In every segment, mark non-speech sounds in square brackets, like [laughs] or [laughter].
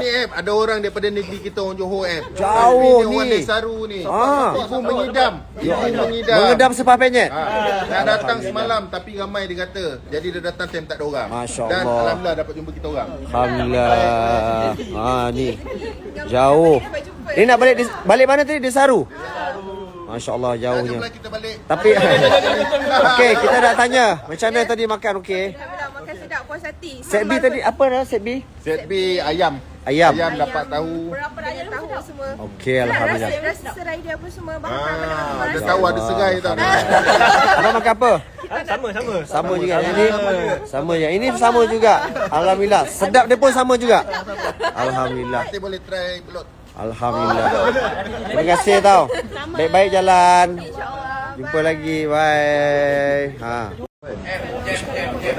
Sini F, ada orang daripada negeri kita orang Johor F. Jauh dia Orang ni. Desaru ni. Ah. Ibu mengidam. Ibu mengidam. Mengedam sepah penyet. Ha, dah datang semalam tapi ramai dia kata. Jadi dia datang time tak ada orang. Masya Dan Allah. alhamdulillah dapat jumpa kita orang. Alhamdulillah. Ha ni. Jauh. Ni nak balik balik mana tadi? Desaru. Masya Allah jauhnya. Kita balik. Tapi [laughs] okey, kita nak tanya. Macam mana tadi makan okey? Sedap puas hati. Set B tadi apa dah set B? Set B ayam. Ayam. Ayam dapat tahu. Berapa tahu semua. Okey, alhamdulillah. Rasa, rasa serai dia apa semua. Bahan Ah, dia tahu ada serai tau. Abang makan apa? Sama sama. Sama juga Ini sama je. Ini sama juga. Alhamdulillah. Sedap dia pun sama juga. Alhamdulillah. Kita boleh try belut. Alhamdulillah. Terima kasih tau. Baik-baik jalan. Jumpa lagi. Bye.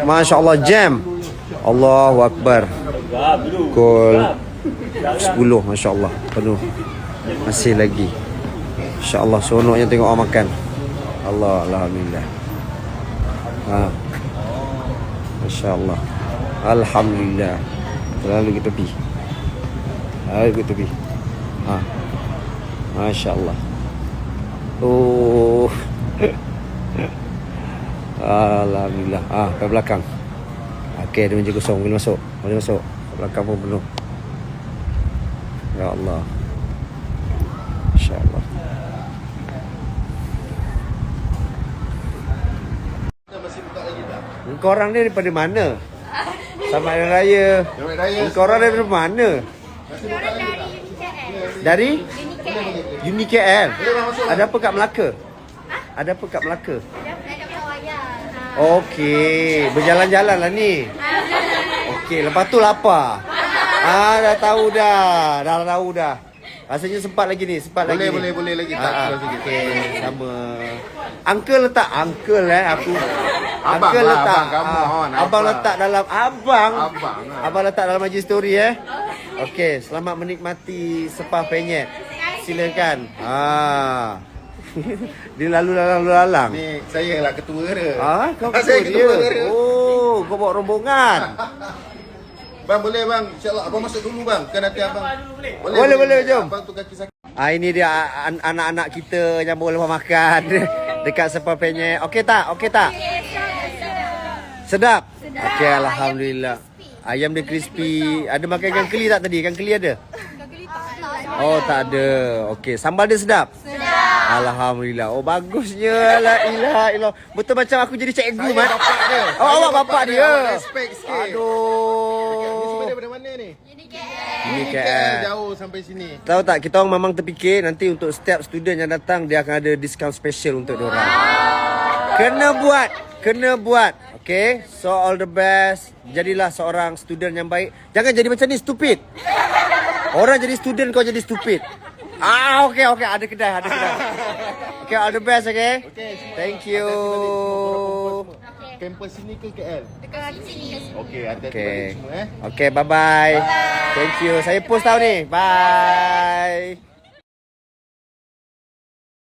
Masya Allah jam. Allahu Akbar. Pukul 10 Masya Allah Penuh. Masih lagi. Masya Allah seronoknya tengok orang makan. Allah Alhamdulillah. Ha. Masya Allah Alhamdulillah. Lalu ke tepi Lalu ke tepi ha. Masya Allah Oh [laughs] Alhamdulillah Ah, ke belakang Okey, dia meja kosong Boleh masuk Boleh masuk Ke belakang pun penuh Ya Allah Masya Allah Kita masih buka lagi tak? Engkau orang ni daripada mana? Selamat Hari Raya Selamat Raya. Engkau orang daripada mana? Dari? Uni KL Ada apa kat Melaka? Ada apa kat Melaka? Okey Berjalan-jalan lah ni Okey Lepas tu lapar Ah dah tahu dah Dah tahu dah Rasanya sempat lagi ni Sempat Boleh, lagi boleh, ni. boleh lagi. Tak, Ah, ah. Okey Sama Uncle letak Uncle eh aku Abang Uncle lah, letak abang kamu, ah, Hon, Abang abang. letak dalam Abang Abang lah. Abang letak dalam majlis story eh Okey Selamat menikmati Sepah penyet Silakan Ah. [laughs] Dia lalu lalang lalang. Ni saya lah ketua dia. Ah, kau [laughs] saya ketua ketua dia. dia. Oh, kau bawa rombongan. [laughs] Bang boleh bang. InsyaAllah abang masuk dulu bang. Kan nanti abang. Boleh, boleh, jom. Abang tu kaki sakit. Ah ini dia an- anak-anak kita yang boleh makan dekat Sepah Penyet. Okey tak? Okey tak? Sedap. Okey alhamdulillah. Ayam dia crispy. Ada makan ikan keli tak tadi? Ikan keli ada? Oh tak ada. Okey, sambal dia sedap. Sedap. Alhamdulillah. Oh bagusnya. La ilaha illallah. Betul macam aku jadi cikgu Saya mat. bapak dia. Oh Saya awak bapak dia. Awak respect sikit. Ni semua Aduh. daripada mana ni? Ini KL KL. jauh sampai sini. Tahu tak kita orang memang terfikir nanti untuk setiap student yang datang dia akan ada diskaun special untuk dia orang. Kena buat, kena buat. Okay, so all the best. Jadilah seorang student yang baik. Jangan jadi macam ni stupid. Orang jadi student kau jadi stupid. Ah, okay, okay. Ada kedai, ada kedai. [laughs] Okay, all the best, okay? Okay, Thank you. Kampus sini ke KL? Dekat sini. Okey, hati-hati Okay. semua eh. Okay, bye-bye. Thank you. Saya post tahu ni. Bye.